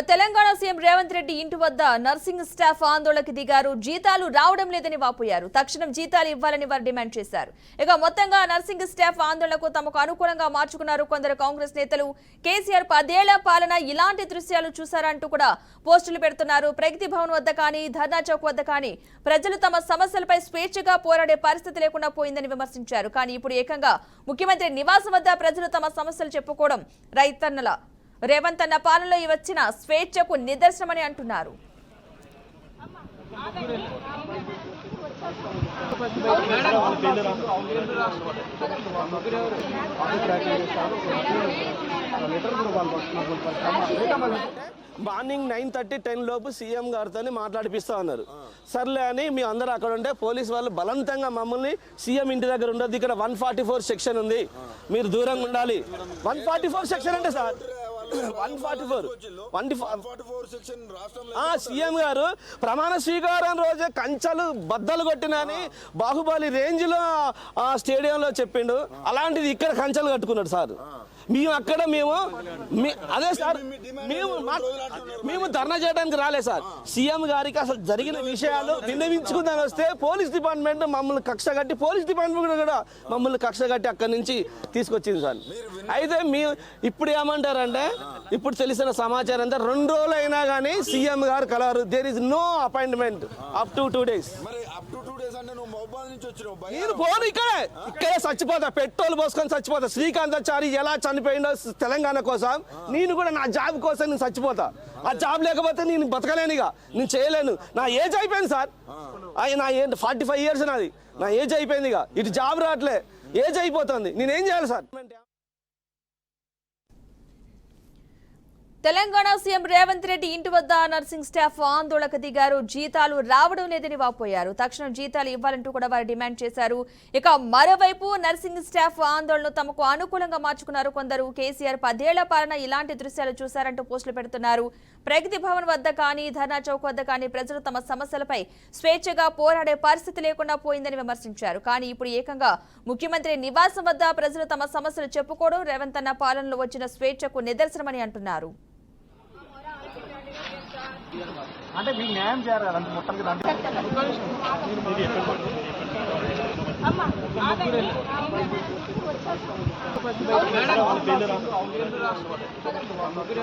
Telangana CM Revanth Reddy ఇంటి వద్ద nursing staff ఆందోళనకు దిగారు. జీతాలు రావడం లేదని వాపోయారు. తక్షణం జీతాలు ఇవ్వాలని వారు డిమాండ్ చేశారు. ఇక మొత్తంగా నర్సింగ్ స్టాఫ్ ఆందోళనకు తమకు అనుకూలంగా మార్చుకున్నారు కొందరు కాంగ్రెస్ నేతలు. కేసీఆర్ పదేళ్ళ పాలన ఇలాంటి దృశ్యాలు చూశారంటూ కూడా పోస్టులు పెడుతున్నారు. ప్రగతి భవన్ వద్ద కానీ ధర్నా చౌక్ వద్ద కానీ ప్రజలు తమ సమస్యలపై స్వేచ్ఛగా పోరాడే పరిస్థితి లేకుండా పోయిందని విమర్శించారు. కానీ ఇప్పుడు ఏకంగా ముఖ్యమంత్రి నివాసం వద్ద ప్రజలు తమ సమస్యలు చెప్పుకోవడం రైతన్నల రేవంత్ అన్న పాలనలో ఈ వచ్చిన స్వేచ్ఛకు నిదర్శనమని అంటున్నారు. మార్నింగ్ నైన్ థర్టీ టెన్ లోపు సీఎం గారితో మాట్లాడిపిస్తా ఉన్నారు సర్లే అని మీ అందరూ అక్కడ ఉంటే పోలీస్ వాళ్ళు బలవంతంగా మమ్మల్ని సీఎం ఇంటి దగ్గర ఉండదు ఇక్కడ వన్ ఫార్టీ ఫోర్ సెక్షన్ ఉంది. మీరు దూరంగా ఉండాలి. వన్ ఫార్టీ ఫోర్ సెక్షన్ అంటే sir one forty four. One CM గారు ప్రమాణ స్వీకారం రోజే కంచెలు బద్దలు కొట్టినని బాహుబలి రేంజ్లో ఆ స్టేడియంలో చెప్పిండు. అలాంటిది ఇక్కడ కంచెలు కట్టుకున్నాడు సార్. మేము అక్కడ మేము మీ- అదే సార్ మేము మేము ధర్నా చేయడానికి రాలే సార్. సీఎం గారికి అసలు జరిగిన విషయాలు విన్నవించుకుందని వస్తే పోలీస్ డిపార్ట్మెంట్ మమ్మల్ని కక్ష కట్టి పోలీస్ డిపార్ట్మెంట్ కూడా మమ్మల్ని కక్ష కట్టి అక్కడి నుంచి తీసుకొచ్చింది సార్. అయితే మీ ఇప్పుడు ఏమంటారంటే ఇప్పుడు తెలిసిన సమాచారం అంతా రెండు రోజులు అయినా కానీ సీఎం గారు కలవరు. There is no appointment up to two days నేను పోను ఇక్కడే. ఇక్కడే చచ్చిపోతా పెట్రోల్ పోసుకొని చచ్చిపోతా. శ్రీకాంతాచారి ఎలా చనిపోయిందో తెలంగాణ కోసం. నేను కూడా నా జాబ్ కోసం నేను చచ్చిపోతా. ఆ జాబ్ లేకపోతే నేను బతకలేను ఇక. నేను చేయలేను. నా ఏజ్ అయిపోయింది సార్. అయ్యి నా ఏ ఫార్టీ ఫైవ్ ఇయర్స్ నాది. నా ఏజ్ అయిపోయింది ఇక. ఇటు జాబ్ రావట్లే. ఏజ్ అయిపోతుంది. నేనేం చేయాలి సార్? తెలంగాణ సీఎం రేవంత్ రెడ్డి ఇంటి వద్ద నర్సింగ్ స్టాఫ్ ఆందోళనకు దిగారు. జీతాలు రావడం లేదని వాపోయారు. తక్షణం జీతాలు ఇవ్వాలంటూ కూడా వారు డిమాండ్ చేశారు. ఇక మరోవైపు నర్సింగ్ స్టాఫ్ ఆందోళన తమకు అనుకూలంగా మార్చుకున్నారు కొందరు. కేసీఆర్ పదేళ్ళ పాలన ఇలాంటి దృశ్యాలు చూశారంటూ పోస్టులు పెడుతున్నారు. ప్రగతి భవన్ వద్ద కానీ ధర్నా చౌక్ వద్ద కానీ ప్రజలు తమ సమస్యలపై స్వేచ్ఛగా పోరాడే పరిస్థితి లేకుండా పోయిందని విమర్శించారు. కానీ ఇప్పుడు ఏకంగా ముఖ్యమంత్రి నివాసం వద్ద ప్రజలు తమ సమస్యలు చెప్పుకోవడం రేవంత్ అన్న పాలనలో వచ్చిన స్వేచ్ఛకు నిదర్శనమని అంటున్నారు. అంటే మీకు న్యాయం చేయాలి కదా మొత్తానికి దాంట్లో. ముగ్గురు